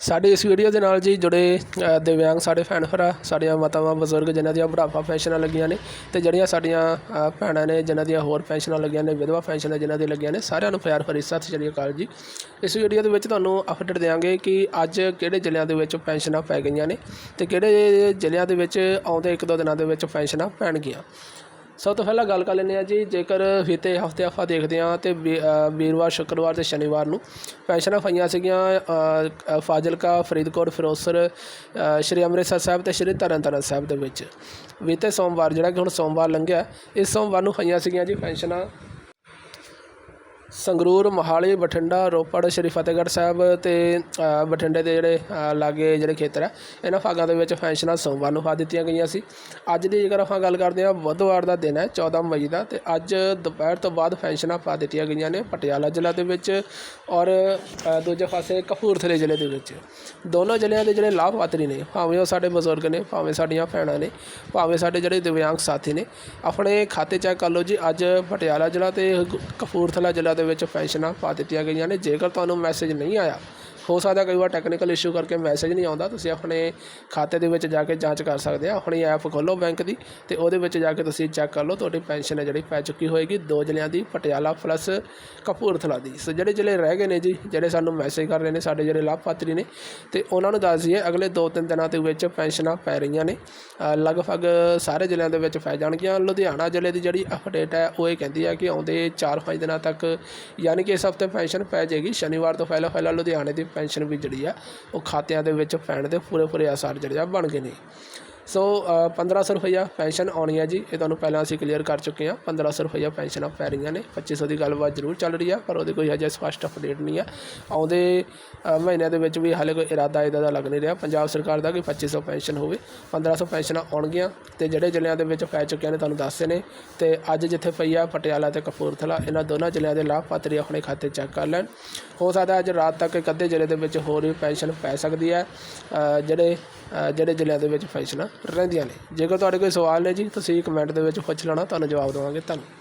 ਸਾਡੇ ਇਸ ਵੀਡੀਓ ਦੇ ਨਾਲ ਜੀ ਜੁੜੇ ਦਿਵਿਆਂਗ ਸਾਡੇ ਭੈਣ ਭਰਾ, ਸਾਡੀਆਂ ਮਾਤਾਵਾਂ, ਬਜ਼ੁਰਗ, ਜਿਨ੍ਹਾਂ ਦੀਆਂ ਬੁਢਾਪਾ ਪੈਨਸ਼ਨਾਂ ਲੱਗੀਆਂ ਨੇ ਤੇ ਜਿਹੜੀਆਂ ਸਾਡੀਆਂ ਭੈਣਾਂ ਨੇ, ਜਿਨ੍ਹਾਂ ਦੀਆਂ ਹੋਰ ਪੈਨਸ਼ਨਾਂ ਲੱਗੀਆਂ ਨੇ, ਵਿਧਵਾ ਪੈਨਸ਼ਨਾਂ ਜਿਨ੍ਹਾਂ ਦੀਆਂ ਲੱਗੀਆਂ ਨੇ, ਸਾਰਿਆਂ ਨੂੰ ਪਿਆਰ ਭਰੀ ਸਤਿ ਸ਼੍ਰੀ ਅਕਾਲ ਜੀ। ਇਸ ਵੀਡੀਓ ਦੇ ਵਿੱਚ ਤੁਹਾਨੂੰ ਅਪਡੇਟ ਦੇਵਾਂਗੇ ਕਿ ਅੱਜ ਕਿਹੜੇ ਜ਼ਿਲ੍ਹਿਆਂ ਦੇ ਵਿੱਚ ਪੈਨਸ਼ਨਾਂ ਪੈ ਗਈਆਂ ਨੇ ਤੇ ਕਿਹੜੇ ਜ਼ਿਲ੍ਹਿਆਂ ਦੇ ਵਿੱਚ ਆਉਂਦੇ ਇੱਕ ਦੋ ਦਿਨਾਂ ਦੇ ਵਿੱਚ ਪੈਨਸ਼ਨਾਂ ਪੈਣਗੀਆਂ। ਸਭ ਤੋਂ ਪਹਿਲਾਂ ਗੱਲ ਕਰ ਲੈਂਦੇ ਹਾਂ ਜੀ, ਜੇਕਰ ਬੀਤੇ ਹਫ਼ਤੇ ਆਪਾਂ ਦੇਖਦੇ ਹਾਂ ਤੇ ਵੀਰਵਾਰ, ਸ਼ੁੱਕਰਵਾਰ ਤੇ ਸ਼ਨੀਵਾਰ ਨੂੰ ਪੈਨਸ਼ਨਾਂ ਪਈਆਂ ਸੀਗੀਆਂ ਫਾਜ਼ਿਲਕਾ, ਫਰੀਦਕੋਟ, ਫਿਰੋਜ਼ਪੁਰ ਸ਼੍ਰੀ ਅੰਮ੍ਰਿਤਸਰ ਸਾਹਿਬ ਤੇ ਸ਼੍ਰੀ ਤਰਨਤਾਰਨ ਸਾਹਿਬ ਦੇ ਵਿੱਚ। ਬੀਤੇ ਸੋਮਵਾਰ, ਜਿਹੜਾ ਕਿ ਹੁਣ ਸੋਮਵਾਰ ਲੰਘਿਆ, ਇਸ ਸੋਮਵਾਰ ਨੂੰ ਪਈਆਂ ਸੀਗੀਆਂ ਜੀ ਪੈਨਸ਼ਨਾਂ ਸੰਗਰੂਰ, ਮੋਹਾਲੀ, ਬਠਿੰਡਾ, ਰੋਪੜ, ਸ਼੍ਰੀ ਫਤਿਹਗੜ੍ਹ ਸਾਹਿਬ ਅਤੇ ਬਠਿੰਡੇ ਦੇ ਜਿਹੜੇ ਲਾਗੇ ਜਿਹੜੇ ਖੇਤਰ ਹੈ ਇਹਨਾਂ ਭਾਗਾਂ ਦੇ ਵਿੱਚ ਪੈਨਸ਼ਨਾਂ ਸੋਮਵਾਰ ਨੂੰ ਪਾ ਦਿੱਤੀਆਂ ਗਈਆਂ ਸੀ। ਅੱਜ ਦੀ ਜੇਕਰ ਆਪਾਂ ਗੱਲ ਕਰਦੇ ਹਾਂ, ਬੁੱਧਵਾਰ ਦਾ ਦਿਨ ਹੈ 14 ਮਈ ਦਾ ਅਤੇ ਅੱਜ ਦੁਪਹਿਰ ਤੋਂ ਬਾਅਦ ਪੈਨਸ਼ਨਾਂ ਪਾ ਦਿੱਤੀਆਂ ਗਈਆਂ ਨੇ ਪਟਿਆਲਾ ਜ਼ਿਲ੍ਹਾ ਦੇ ਵਿੱਚ ਔਰ ਦੂਜੇ ਪਾਸੇ ਕਪੂਰਥਲੇ ਜ਼ਿਲ੍ਹੇ ਦੇ ਵਿੱਚ। ਦੋਨੋਂ ਜ਼ਿਲ੍ਹਿਆਂ ਦੇ ਜਿਹੜੇ ਲਾਭਪਾਤਰੀ ਨੇ, ਭਾਵੇਂ ਉਹ ਸਾਡੇ ਬਜ਼ੁਰਗ ਨੇ, ਭਾਵੇਂ ਸਾਡੀਆਂ ਭੈਣਾਂ ਨੇ, ਭਾਵੇਂ ਸਾਡੇ ਜਿਹੜੇ ਦਿਵਿਆਂਗ ਸਾਥੀ ਨੇ, ਆਪਣੇ ਖਾਤੇ ਚੈੱਕ ਕਰ ਲਓ ਜੀ, ਅੱਜ ਪਟਿਆਲਾ ਜ਼ਿਲ੍ਹਾ ਤੇ ਕਪੂਰਥਲਾ ਜ਼ਿਲ੍ਹਾ ਦੇ ਵਿੱਚ ਫੈਸ਼ਨਾਂ ਪਾ ਦਿੱਤੀਆਂ ਗਈਆਂ ਨੇ। ਜੇਕਰ ਤੁਹਾਨੂੰ ਮੈਸੇਜ ਨਹੀਂ ਆਇਆ ਹੋ ਸਕਦਾ ਕਈ ਵਾਰ ਟੈਕਨੀਕਲ ਇਸ਼ੂ ਕਰਕੇ ਮੈਸੇਜ ਨਹੀਂ ਆਉਂਦਾ, ਤੁਸੀਂ ਆਪਣੇ ਖਾਤੇ ਦੇ ਵਿੱਚ ਜਾ ਕੇ ਜਾਂਚ ਕਰ ਸਕਦੇ ਆ। ਆਪਣੀ ਐਪ ਖੋਲੋ ਬੈਂਕ ਦੀ ਤੇ ਉਹਦੇ ਵਿੱਚ ਜਾ ਕੇ ਤੁਸੀਂ ਚੈੱਕ ਕਰ ਲਓ, ਤੁਹਾਡੀ ਪੈਨਸ਼ਨ ਹੈ ਜਿਹੜੀ ਪੈ ਚੁੱਕੀ ਹੋਏਗੀ। ਦੋ ਜ਼ਿਲ੍ਹਿਆਂ ਦੀ, ਪਟਿਆਲਾ ਪਲੱਸ ਕਪੂਰਥਲਾ ਦੀ। ਸੋ ਜਿਹੜੇ ਜ਼ਿਲ੍ਹੇ ਰਹਿ ਗਏ ਨੇ ਜੀ, ਜਿਹੜੇ ਸਾਨੂੰ ਮੈਸੇਜ ਕਰ ਰਹੇ ਨੇ, ਸਾਡੇ ਜਿਹੜੇ ਲਾਭਪਾਤਰੀ ਨੇ, ਤੇ ਉਹਨਾਂ ਨੂੰ ਦੱਸ ਦਈਏ, ਅਗਲੇ 2-3 ਦਿਨਾਂ ਦੇ ਵਿੱਚ ਪੈਨਸ਼ਨਾਂ ਪੈ ਰਹੀਆਂ ਨੇ। ਲਗਭਗ ਸਾਰੇ ਜ਼ਿਲ੍ਹਿਆਂ ਦੇ ਵਿੱਚ ਪੈ ਜਾਣਗੀਆਂ। ਲੁਧਿਆਣਾ ਜ਼ਿਲ੍ਹੇ ਦੀ ਜਿਹੜੀ ਅਪਡੇਟ ਹੈ, ਉਹ ਇਹ ਕਹਿੰਦੀ ਹੈ ਕਿ ਆਉਂਦੇ 4-5 ਦਿਨਾਂ ਤੱਕ, ਯਾਨੀ ਕਿ ਇਸ ਹਫ਼ਤੇ ਪੈਨਸ਼ਨ ਪੈ ਜਾਏਗੀ। ਸ਼ਨੀਵਾਰ ਤੋਂ ਪਹਿਲਾਂ ਪਹਿਲਾਂ ਲੁਧਿਆਣੇ ਦੀ ਪੈਨਸ਼ਨ ਵੀ ਜਿਹੜੀ ਆ, ਉਹ ਖਾਤਿਆਂ ਦੇ ਵਿੱਚ, ਪੈਣ ਦੇ ਪੂਰੇ ਪੂਰੇ ਆਸਾਰ ਜਿਹੜੇ ਆ ਬਣ ਗਏ ਨੇ। ਸੋ ਅ, 1500 ਰੁਪਈਆ ਪੈਨਸ਼ਨ ਆਉਣੀ ਹੈ ਜੀ। ਇਹ ਤੁਹਾਨੂੰ ਪਹਿਲਾਂ ਅਸੀਂ ਕਲੀਅਰ ਕਰ ਚੁੱਕੇ ਹਾਂ। 1500 ਰੁਪਈਆ ਪੈਨਸ਼ਨਾਂ ਪੈ ਰਹੀਆਂ ਨੇ। 2500 ਦੀ ਗੱਲਬਾਤ ਜ਼ਰੂਰ ਚੱਲ ਰਹੀ ਆ ਪਰ ਉਹਦੀ ਕੋਈ ਹਜੇ ਸਪਸ਼ਟ ਅਪਡੇਟ ਨਹੀਂ ਆ। ਆਉਂਦੇ ਮਹੀਨਿਆਂ ਦੇ ਵਿੱਚ ਵੀ ਹਾਲੇ ਕੋਈ ਇਰਾਦਾ ਇਹਦਾ ਦਾ ਲੱਗ ਨਹੀਂ ਰਿਹਾ। ਪੰਜਾਬ ਸਰਕਾਰ ਦਾ ਕਿ 2500 ਪੈਨਸ਼ਨ ਹੋਵੇ। 1500 ਪੈਨਸ਼ਨਾਂ ਆਉਣਗੀਆਂ ਤੇ ਜਿਹੜੇ ਜ਼ਿਲ੍ਹਿਆਂ ਦੇ ਵਿੱਚ ਪੈ ਚੁੱਕੀਆਂ ਨੇ ਤੁਹਾਨੂੰ ਦੱਸਦੇ ਨੇ। ਤੇ ਅੱਜ ਜਿੱਥੇ ਪਈ ਆ ਪਟਿਆਲਾ ਤੇ ਕਪੂਰਥਲਾ ਇਹਨਾਂ ਦੋਨਾਂ ਜ਼ਿਲ੍ਹਿਆਂ ਦੇ ਲਾਭਪਾਤਰੀ ਆਪਣੇ ਖਾਤੇ ਚੈੱਕ ਕਰ ਲੈਣ। ਹੋ ਸਕਦਾ ਅੱਜ ਰਾਤ ਤੱਕ ਇੱਕ ਅੱਧੇ ਜ਼ਿਲ੍ਹੇ ਦੇ ਵਿੱਚ ਹੋਰ ਵੀ ਪੈਨਸ਼ਨ ਪੈ ਸਕਦੀ ਹੈ। ਜਿਹੜੇ ਜਿਹੜੇ ਜ਼ਿਲ੍ਹਿਆਂ ਦੇ ਵਿੱਚ ਪੈਨਸ਼ਨਾਂ ਰਹਿੰਦੀਆਂ ਨੇ। ਜੇਕਰ ਤੁਹਾਡੇ ਕੋਈ ਸਵਾਲ ਨੇ ਜੀ, ਤੁਸੀਂ ਕਮੈਂਟ ਦੇ ਵਿੱਚ ਪੁੱਛ ਲੈਣਾ, ਤੁਹਾਨੂੰ ਜਵਾਬ ਦੇਵਾਂਗੇ। ਧੰਨਵਾਦ।